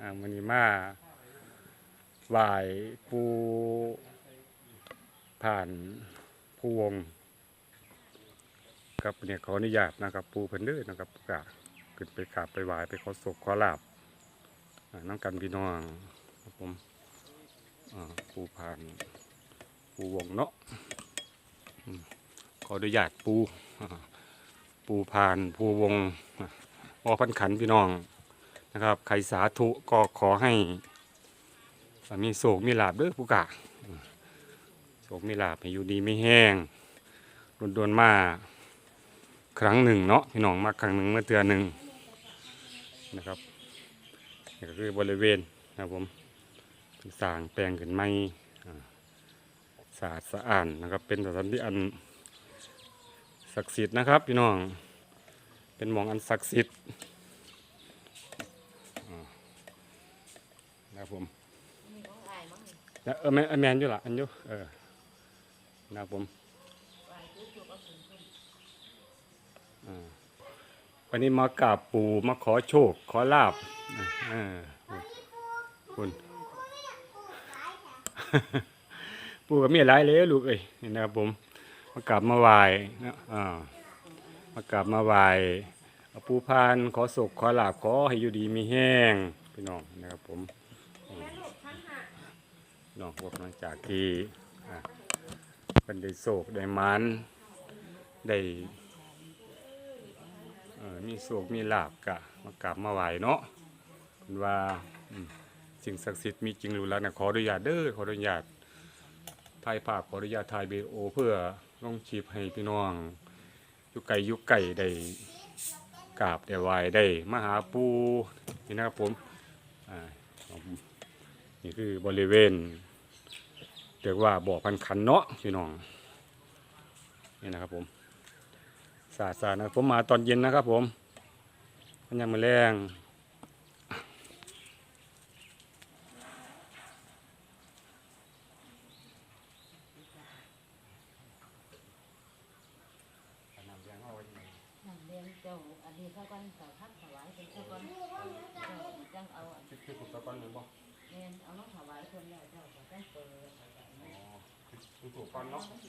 อ่ามันนี้มาไหวายปูผ่านผู้วงครับเนี่ยขออนุญาตนะครับ ปูเพิ่นเด้อนะครับกะขึ้นไปกราบไปไหวายไปขอศกขอลาบน้ำกันพี่น้องครับผมอ่าปูผ่านปูวงเนาะขออนุญาตปูปูผ่านปูวงออพันขันพี่น้อง นะครับ ใครสาธุก็ขอให้มีโศกมีลาบเด้อผู้กะโศกมีลาบให้อยู่ดีไม่แห้งรุนดวนๆมาครั้งหนึ่งเนาะพี่น้องมาครั้งหนึ่งเมื่อเตือนหนึ่งนะครับนี่ก็คือบริเวณนะครับผมสร้างแปลงขึ้นใหม่สะอาดสะอานนะครับ เป็นสถานที่อันศักดิ์สิทธิ์นะครับ พี่น้องเป็นหมองอันศักดิ์สิทธิ์ นะครับผมแล้วเออแมนเออแมนอยู่ละอันอยู่เออนะครับผมอ่าวันนี้มากราบปู่มาขอโชค ขอลาบอ่าคุณ ปู่ก็มีหลายเลยลูกเอ้ยนี่นะครับผม มากราบมาไหว้นะอ่ามากราบมาไหว้เอาปูพานขอศกขอลาบขอให้อยู่ดีมีแห้งพี่น้องนะครับผมเนาะพวกหลังจากที่อ่าเป็นได้โศกได้มันได้มีโศกมีลาบกะมากราบมาไหวเนาะว่าสิ่งศักดิ์สิทธิ์มีจริงอยู่แล้วนะขออนุญาตเด้อขออนุญาตถ่ายภาพขออนุญาตถ่ายวีดีโอเพื่อลงชีพให้พี่น้องยู่ไกลอยู่ไกลได้กราบได้ไหวได้มาหาปูนี่นะครับผมอ่านี่คือบริเวณ เรียกว่าบ่อพันขันเนาะพี่น้องนี่นะครับผมสาดสาดนะผมมาตอนเย็นนะครับผมมันยังมาแรงน้ำแดงเอาไว้ นั่นเรียนเจ้าอันนี้เขากันเขาทักถวายเป็นเจ้าก่อนเจ้าจังเอาอัน คือคือถูกตะกอนหรือบ่ เรียนเอาน้องถวายคนแล้วเจ้าก็จังเปิด อ๋อ คื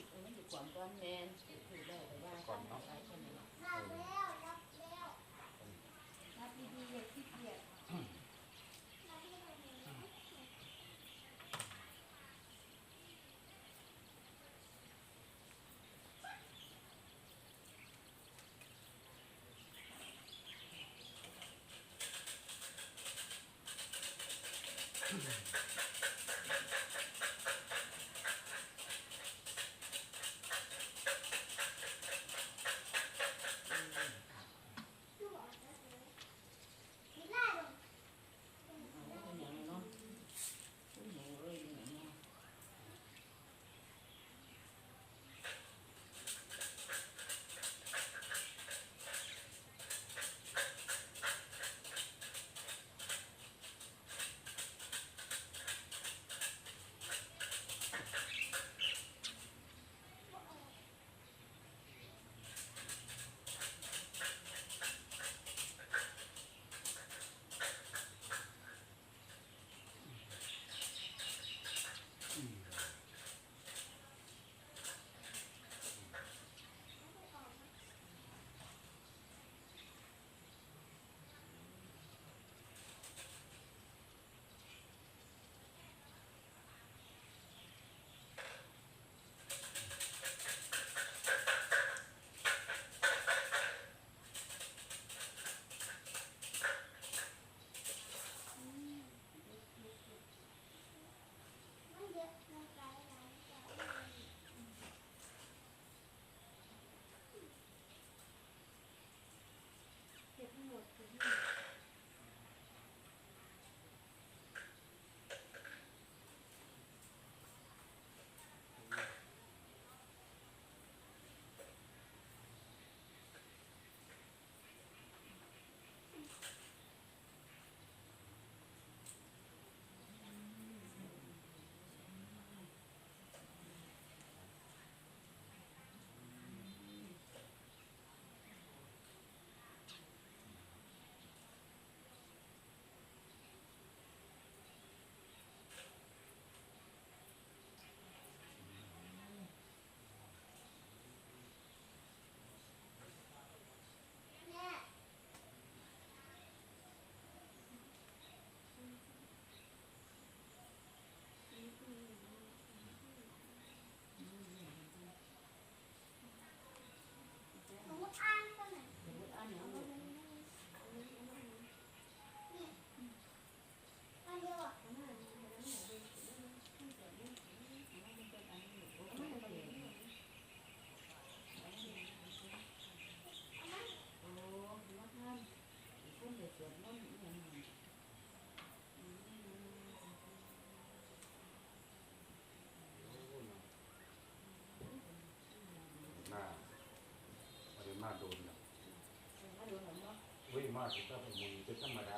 สิถ้าผมมีเป็นธรรมดา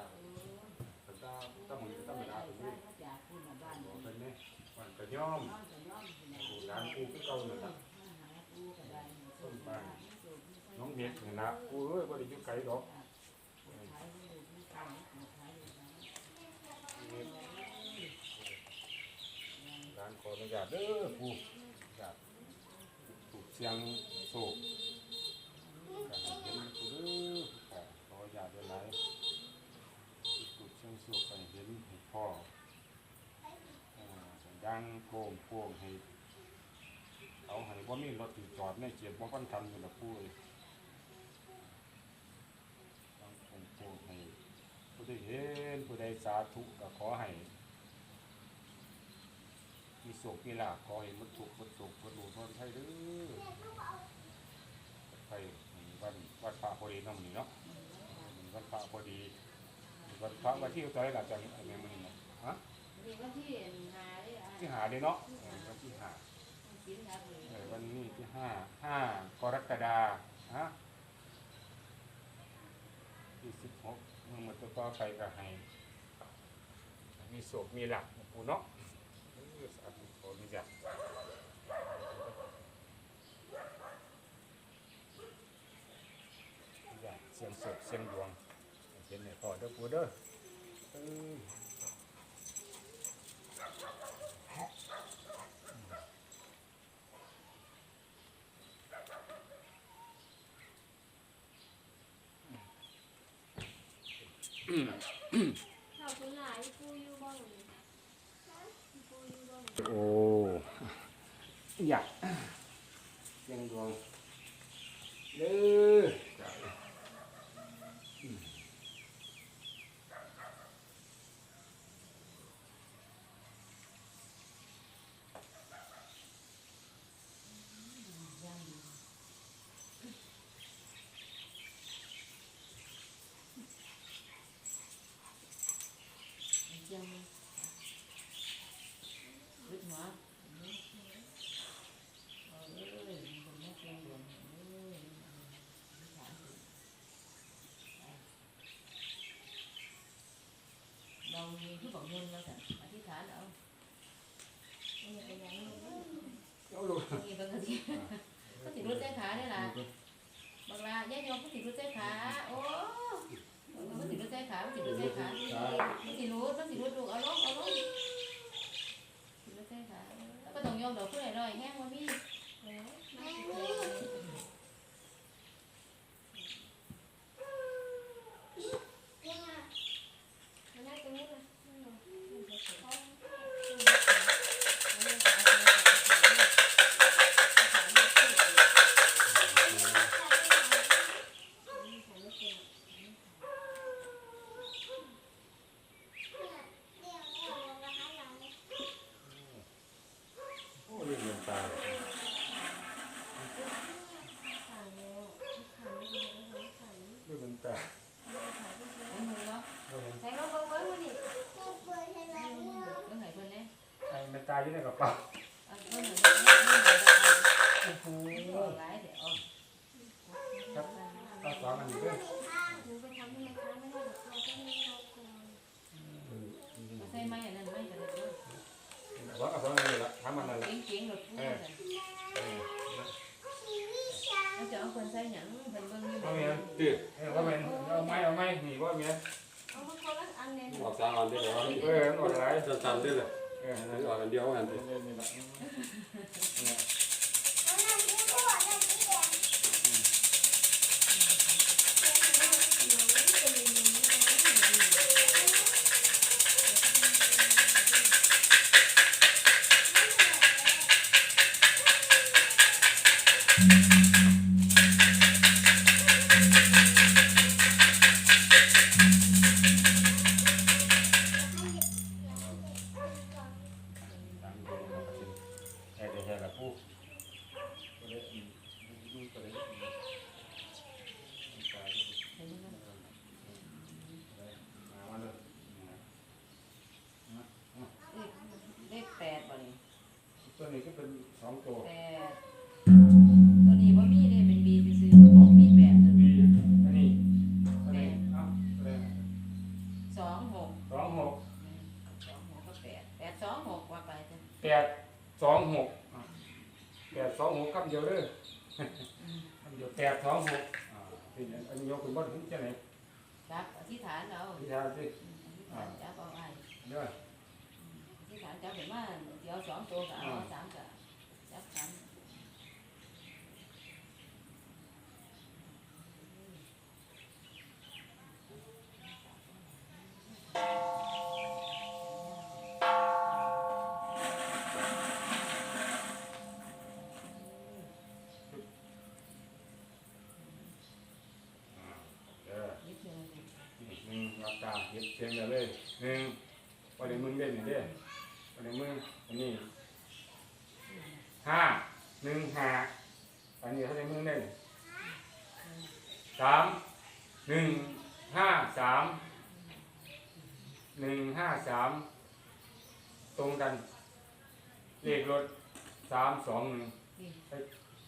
แต่ถ้าถ้ามึงเป็นธรรมดาผมนี่บอกเป็นนี่มันก็ย่อมกูร้านกูก็เก่าเลยนะหาปูก็ได้น้องเม็ดนี่นะกูเอ้ยบ่ได้ยู่ไกลดอกร้านขออนุญาตเด้อกูอยากถูกเสียงโศกให้เห็นกูเด้อขออนุญาตด้วยหลายถูกเสียงโศกให้เห็นให้พ่ออ่าดั งโป่งโป่งให้เอาให้บ่ามีรถติดจอดในเกียรบ่กันทำอยู่ละกูเอ้ยดังโป่งโป่งให้ผู้ใดเห็นผู้ใดสาธุก็ขอให้มีโศกมีลาภขอให้มันถูกมันสุขมันหลุดพ้นไทยเด้อไปวันวันพระพอดีน้องนี่เนาะวันพระพอดีวันพระวันที่เท่าไหล่ะจังอันนี้มันนี่ฮะนี่วันที่หา ที่หาเด้เนาะเออวันที่หาเออวันนี้ที่ห้าห้ากรกฎาฮะที่สิบหกมื่อมันต่อไปก็ให้มีโศกมีหลักปูเนาะเออสาธุขออนุญาตอยากเสียงสดเสียงดวงเห็นไหนพอเด้อปูเด้อ ขอบคุณหลายปูอยู่บ้างปูอยู่บ้างโอ้อยากเสียงดวงเด้อจ้ะอืม ย่างดียังลึกหัวเออผมไม่เพียงดวงเออเราคือบอกเงินเราแต่อธิษฐานเอา ไม่เป็นไร เอาลูก มีบางทีก็ ติดรถใจขาได้ล่ะบางลาย่ายยมก็ติดรถใจขาโอ้มันติดรถใจขามันติดรถใจขามันติดรู้มันติดรู้ดูเอาลงเอาลงติดรถใจขาแล้วก็ต้องยอมดอกผู้ใดลอยแห้งว่ามี แล้วมันน่าจะไม่มาไม่หรอกมันจะเสีย โอ้เรื่องเงินตา ขาแล้วขาไม่ดีนะคะขา เรื่องเงินตา ไอ้มือเนาะ เอาเงิน ใส่ลงเบิ้งเบิ้งมาดิเบิ้งไหนเพิ่นเนี่ย ไอ้เงินตาอยู่ในกระเป๋าเอาเบิ้งไหนเบิ้งเบิ้งไหนเบิ้งโอ้โหเอาหลายเดี๋ยวเอาครับตาสองอันนี้เด้อหนูไปทำให้มันค้าไม่ได้หรอกเราต้องมีเราก่อนอืมอืมใส่ไม้อันนั้นไม้กันเลยเด้อว่ากับสองอันนี้ละทำอันนั้นละเก่งๆรถพูดกันเออเขาจะเอาคนใส่หยังเพิ่นเบิ่งอยู่ว่าเมียตื่นเออว่าเมียเอาไม้เอาไม้นี่ว่าเมียเอามาคนละอันเนี่ยออกสามอันได้เหรอเออหมดอะไรสั้นๆได้เลย เออหรือออกอันเดียวกันสิ นี้ก็เป็นสองตัว แปดตัวนี้บ่มีเลยเป็นบีซื่อๆบ่บอกมีแปดตัว มี นี้ อันนี้อันนี้เอ้า แปดสองหกอะแปดสองหกคำเดียวเด้อ คำเดียวแปดสองหกอ่าทีนี้อันนี้ยกขึ้นบ้านถึงจะไหน จับอธิษฐานเรา ที่ทางสิ อธิษฐานจับเอาไอ้ เด้อ อธิษฐานจับเห็นว่าเดี๋ยวสองตัวกับเอาสามกับจับสาม เด้อ นิดนึง นี่ หนึ่งรับตาเย็บเชียงเดียวเลยหนึ่งวันนี้มึงเล่นนี่เด้อวันนี้มึงอันนี้ห้าหนึ่งห้าอันนี้เขาได้มึงเล่นสามหนึ่งห้าสามหนึ่งห้าสามตรงกันเลขรถสามสองหนึ่งไป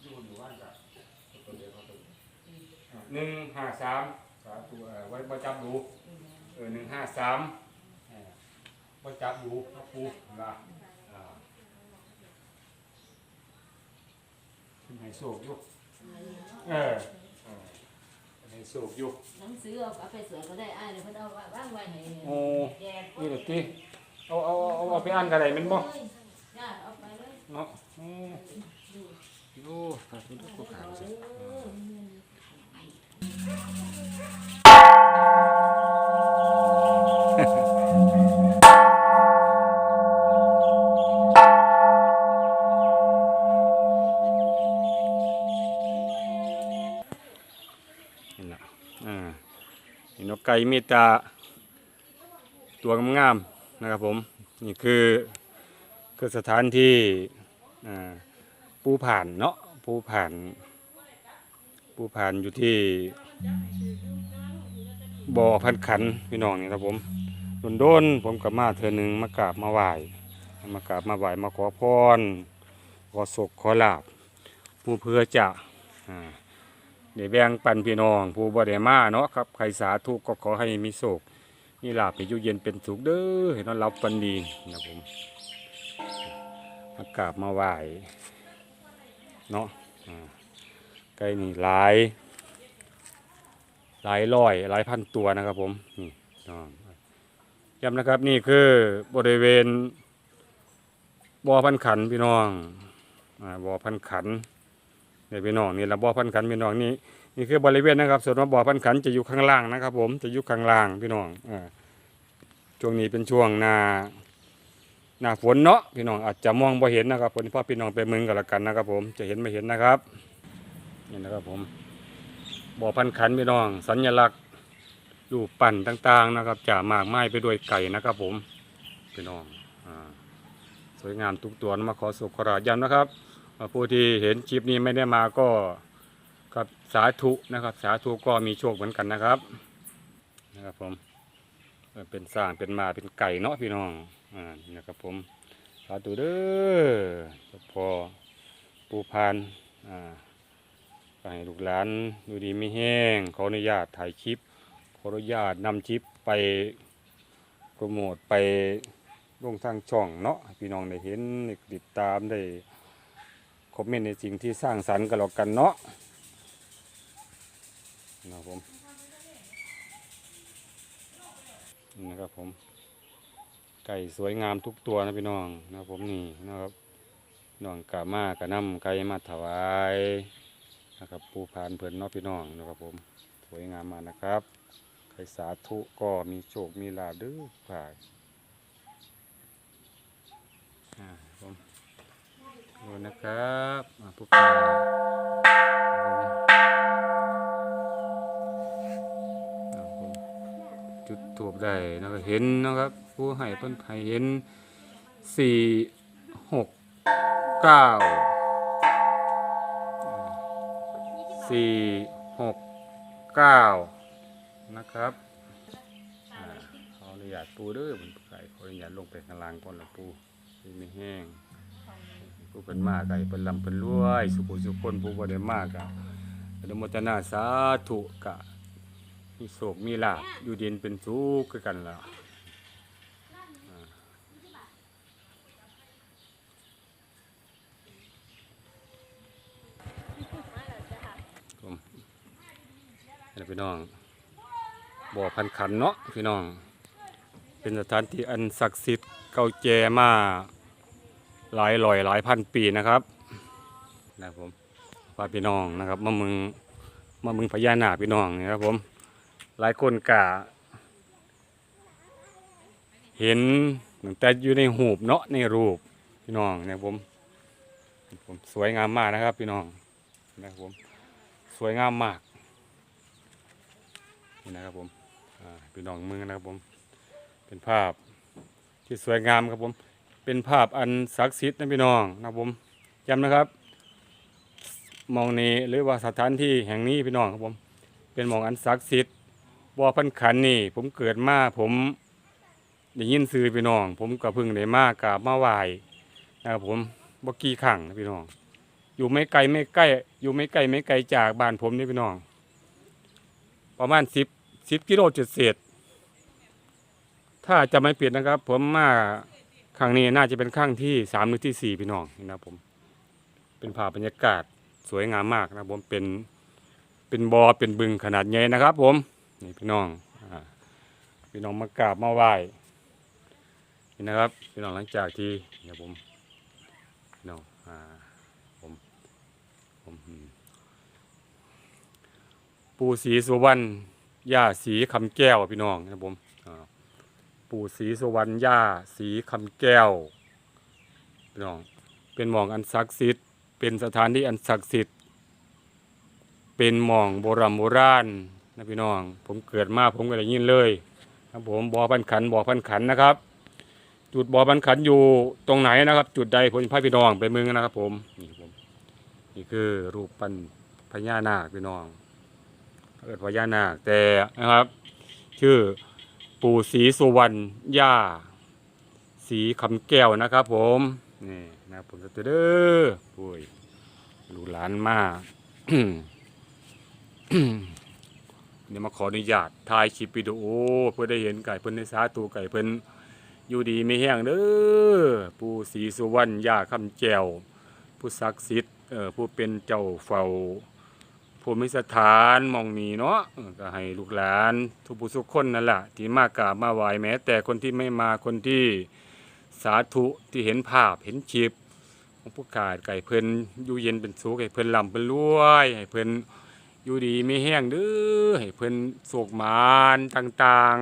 อยู่อยู่บ้านกับตัวเดียวเขาตัวหนึ่งห้าสามสาธุเอ่อไว้ประจับดู เออหนึ่งห้าสามประจับดูพระปูนะอ่าขึ้นให้โศกอยู่เออเออขึ้นให้โศกอยู่หนังสือเอาเอาไปสวยก็ได้ไอ้เดี๋ยวเพิ่นเอาว่างไว้ให้โอ้แจกนี่เด็กที่เอาเอาเอาเอาไปอ่านกันได้แมันบ่ย่าเอาไปเลยเนาะโอ้โอ้สาธุทุกข์ขาวสิ นี่นะอ่า นกไก่เมีแตาตัวงามๆนะครับผม นี่คือคือสถานที่อ่าปูผ่านเนาะปูผ่านปูผ่านอยู่ที่บ่อพันขันพี่น้องนี่ครับผมโดนๆผมกับมาเธอหนึ่งมากราบมาไหว้มากราบมาไหว้มาขอพรขอศกขอลาบผู้เพื่อจะอ่า เดี๋ยวแบ่งปันพี่น้อง ผู้บ่ได้มาเนาะครับใครสาธุก็ขอให้มีโศกมีลาภไปอยู่เย็นเป็นสุขเด้อให้นอนรับปันดีนะผมมากราบมาไหว้เนาะอ่าไก่นี่หลาย หลายร้อยหลายพันตัวนะครับผมนี่ย้ำนะครับนี่คือบริเวณบ่อพันขันพี่น้องอ่าบ่อพันขัน นี่พี่น้องนี่ละบ่อพันขันพี่น้องนี่นี่คือบริเวณนะครับ ส่วนว่าบ่อพันขันจะอยู่ข้างล่างนะครับ ผมจะอยู่ข้างล่างพี่น้องอ่าช่วงนี้เป็นช่วงหน้าหน้าฝนเนาะพี่น้องอาจจะมองบ่เห็นนะครับผมพราะพี่น้องไปมืองกันละกันนะครับ ผมจะเห็นไม่เห็นนะครับนี่นะครับผมบ่อพันขันพี่น้อง สัญลักษณ์รูปปั้นต่างๆนะครับจะมากไม้ไปด้วยไก่นะครับผมพี่น้องอ่าสวยงามทุกตัวมาขอสุขราย้ำนะครับ ผู้ที่เห็นคลิปนี้ไม่ได้มาก็กับสาธุนะครับ สาธุก็มีโชคเหมือนกันนะครับนะครับผมเป็นสร้างเป็นมาเป็นไก่เนาะพี่น้องอ่านนะครับผมสาธุเด้อพอปูพานอ่าก็ให้ลูกหลานดูดีไม่แห้งขออนุญาตถ่ายคลิปขออนุญาตนำคลิปไปโปรโมทไปลงทางช่องเนาะพี่น้องได้เห็นได้ติดตามได้ คอมเมนต์ในสิ่งที่สร้างสรรค์กันแล้วกันเนาะนะครับผมนะครับผม ไก่สวยงามทุกตัวนะพี่น้องนะครับผมนี่นะครับน้องกะมากะนำไก่มาถวายนะครับปูพานเพิ่นเนาะพี่น้องนะครับผมสวยงามมากนะครับใครสาธุก็มีโชคมีลาภเด้อผ่ายอ่า ดูนะครับอ่าป่าครับจุดถูกได้นะครับเห็นนะครับ ผู้ให้เพิ่นให้เห็นสี่หกเก้าสี่หกเก้านะครับอ่าขออนุญาตปูด้อผมไก่ขออนุญาตลงไปข้างล่างก่อนละปูที่ไม่แห้ง ผู้เป็นมากไกเป็นลำเป็นรวย สุขุสุขคนผู้บริมากกะอนุโมทนาสาธุกะมีโศกมีลาบอยู่ดินเป็นสุขกันละผมแพี่น้องบ่อพันขันเนาะพี่น้อง เป็นสถานที่อันศักดิ์สิทธิ์เก่าแก่มาก หลายร้อยหลายพันปีนะครับนะครับผมพาพี่น้องนะครับมามึงมามึงพญานาคพี่น้องนะครับผมหลายคนกะเห็นตั้งแต่อยู่ในหูปเนาะในรูปพี่น้องนะครับผมผมสวยงามมากนะครับพี่น้องนะครับผมสวยงามมากนี่นะครับผมอ่าพี่น้องเมืองนะครับผมเป็นภาพที่สวยงามครับผม เป็นภาพอันศักดิ์สิทธิ์นะพี่น้องนะผมย้ำนะครับ มองนี้หรือว่าสถานที่แห่งนี้พี่น้องครับผม เป็นมองอันศักดิ์สิทธิ์บ่อพันขันนี่ ผมเกิดมาผมได้ยินซื้อพี่น้อง ผมก็เพิ่งได้มากราบมาไหวนะครับผมบ่กี่ครั้งนะพี่น้อง อยู่ไม่ไกลไม่ใกล้ อยู่ไม่ไกลไม่ไกลจากบ้านผมนี่พี่น้อง ประมาณสิบสิบกิโลจุดเศษถ้าจะไม่ผิดนะครับ ผมมา ครั้งนี้น่าจะเป็นครั้งที่สามหรือที่สี่พี่น้องนะครับผม เป็นภาพบรรยากาศสวยงามมากนะครับผมเป็นเป็นบอ่อเป็นบึงขนาดใหญ่นะครับ ผมนี่พี่น้องอพี่น้องมากราบมาไหว้นี่นะครับ พี่น้องหลังจากที่เนี่ยผมพี่น้องอ่าผมผมปู่ศรีสุวรรณย่าศรีคำแก้วพี่น้องนะครับผม ปู่ศรีสุวรรณย่าศรีคำแก้วพี่น้องเป็นหมองอันศักดิ์สิทธิ์เป็นสถานที่อันศักดิ์สิทธิ์เป็นหม่องโบราณโบราณนะพี่น้อง ผมเกิดมาผมก็ได้ยินเลยครับผมบ่อพันขันบ่อพันขันนะครับ จุดบ่อพันขันอยู่ตรงไหนนะครับ จุดใดผมจะพาพี่น้องไปเมืองนะครับผมนี่ครับผมนี่คือรูปปั้นพญานาคพี่น้องเกิดพญานาคแต่นะครับ ชื่อ ปู่ศรีสุวรรณย่าศรีคำแก้วนะครับผมนี่นะครับผมจะเด้อปุ้ยลูกหลานมากเดี๋ยวมาขออนุญาตถ่ายคลิปวิดีโอเพื่อได้เห็นไก่เพิ่นในสาตูไก่เพิ่นอยู่ดีไม่แห้งเด้อปู่ศรีสุวรรณย่าคำแก้วผู้ศักดิ์สิทธิ์เออผู้เป็นเจ้าเฝ้า ภูมิสถานมองนี้เนาะก็ให้ลูกหลาน ทุกผู้ทุกคนนั่นแหละที่มากราบมาไหว้แม้ แต่คนที่ไม่มาคนที่สาธุที่เห็นภาพเห็นคลิปของผู้ขาดไก่เพิ่นอยู่เย็นเป็นสุขให้เพิ่นลำเพิ่นรวยให้เพิ่นอยู่ดีไม่แห้งเด้อให้เพิ่นโศกมานต่าง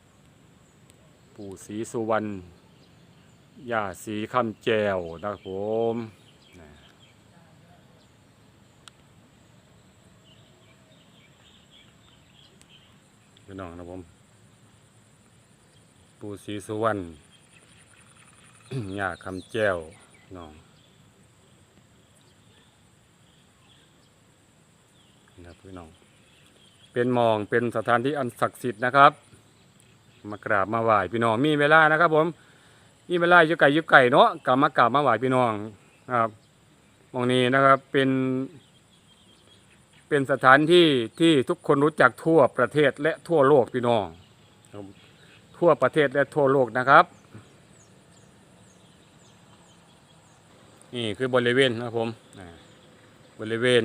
ๆ ปู่ศรีสุวรรณย่าศรีคำแจวนะครับผม พี่น้องนะผมปู่ศรีสุวรรณย่าคำแจวน้องนะครับพี่น้อง เป็นมองเป็นสถานที่อันศักดิ์สิทธิ์นะครับ มากราบมาไหว้พี่น้องมีเวลานะครับผมมีเวลายู่ไก่ยู่ไก่เนาะกลับมากราบมาไหว้พี่น้องครับมองนี้นะครับเป็น เป็นสถานที่ที่ทุกคนรู้จักทั่วประเทศและทั่วโลกพี่น้อง ทั่วประเทศและทั่วโลกนะครับ นี่คือบริเวณนะครับผมบริเวณ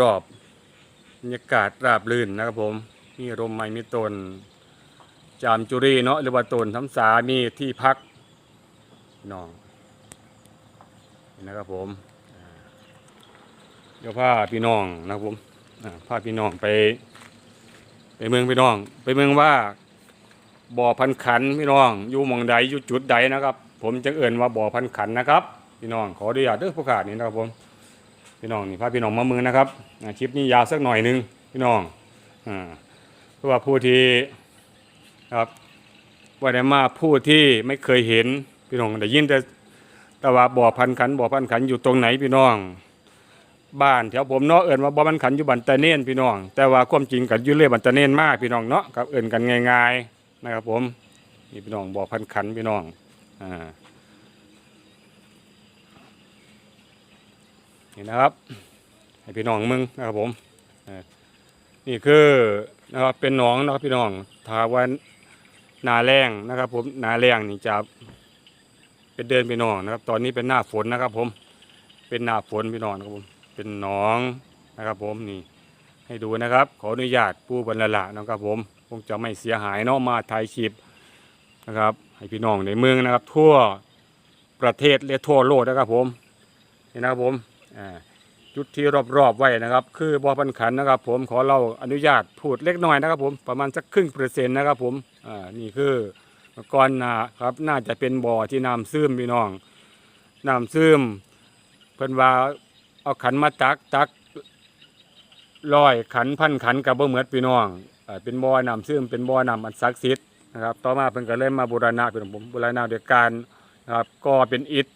รอบๆบรรยากาศราบรื่นนะครับผมมีร่มไม้มีต้นจามจุรีเนาะหรือว่าต้นทำสามีที่พักน้องนะครับผม ดี๋ยวพาพี่น้องนะครับผมพาพี่น้องไป ไปเมืองพี่น้อง ไปเมืองว่าบ่อพันขันพี่น้อง อยู่มองใดอยู่จุดใดนะครับ ผมจะเอื่นว่าบ่อพันขันนะครับ พี่น้องขออนุญาตเด้อผู้ขาดนี่นะครับผมพี่น้องนี่พาพี่น้องมาเมืองนะครับคลิปนี้ยาวสักหน่อยนึงพี่น้องเพื่อว่าผู้ที่ครับว่าได้มาผู้ที่ไม่เคยเห็นพี่น้องได้ยินแต่แต่ว่าบ่อพันขันบ่อพันขันอยู่ตรงไหนพี่น้อง บ้านแถวผมเนาะเอิ้นว่าบ่อพันขันอยู่บันตะเนนพี่น้อง แต่ว่าความจริงกันอยู่เลยบันตะเนนมากพี่น้องเนาะครับเอิ้นกันง่ายๆนะครับผมนี่พี่น้องบ่อพันขันพี่น้องอ่านี่นะครับให้พี่น้องมึงนะครับผมนี่คือนะครับเป็นหนองนะครับพี่น้องถาว่าหนาแรงนะครับ ผมนาแรงนี่จะเป็นเดินพี่น้องนะครับ ตอนนี้เป็นหน้าฝนนะครับ ผมเป็นหน้าฝนพี่น้องนะครับผม เป็นหนองนะครับผมนี่ให้ดูนะครับ ขออนุญาตปูบรรละนะครับผมคงจะไม่เสียหายเนาะมาถ่ายคลิปนะครับ ให้พี่น้องในเมืองนะครับ ทั่วประเทศและทั่วโลกนะครับผมนี่นะครับผมจุดที่รอบๆไว้นะครับ คือบ่อพันขันนะครับ ผมขอเราอนุญาตพูดเล็กน้อยนะครับ ผมประมาณสักครึ่งเปอร์เซ็นต์นะครับ ผมอ่านี่คือเมื่อก่อนนะครับ น่าจะเป็นบ่อที่น้ำซึมพี่น้องน้ำซึมเพิ่นว่า เอาขันมาตักตักร้อยขันพันขันกับบ่เหมือนพี่น้องเป็นบ่อน้ำซึมเป็นบ่อน้ำอันศักดิ์สิทธิ์นะครับ ต่อมาเพิ่นก็เลยมาบูรณะเป็นผมบูรณะโดยการนะครับก็เป็นอิฐ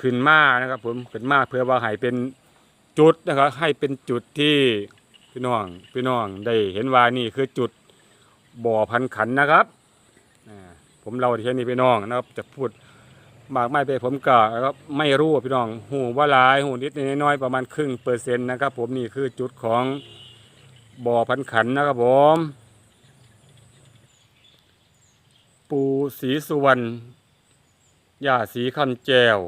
ขึ้นมานะครับผมขึ้นมาเพื่อว่าให้เป็นจุดนะครับ ให้เป็นจุดที่พี่น้องพี่น้องได้เห็นว่านี่คือจุดบ่อพันขันนะครับผมเราที่นี่พี่น้องนะครับจะพูด มากไม่ไปผมก็ไม่รู้พี่น้องหูว่าหลายหูนิดน้อยๆประมาณครึ่งเปอร์เซ็นต์นะครับผมนี่คือจุดของบ่อพันขันนะครับผม ปู่ศรีสุวรรณย่าศรีคำแจว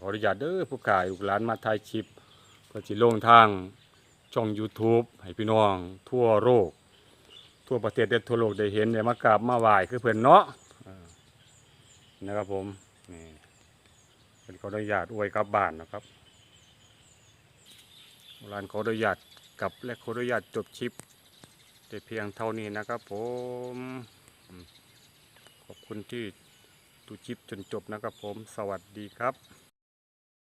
ขออนุญาตเด้อผู้ขายลูกหลานมาถ่ายคลิปก็จิลงทางช่อง YouTube ให้พี่น้อง ทั่วโลกทั่วประเทศและทั่วโลกได้เห็นได้มากราบมาไหว้คือเพิ่อนเนาะนะครับผม นี่เป็นขออนุญาตอวยกลับบ้านนะครับร้านขออนุญาตกับและขออนุญาตจบชิปแต่เพียงเท่านี้นะครับผมขอบคุณที่ดูชิปจนจบนะครับผม สวัสดีครับ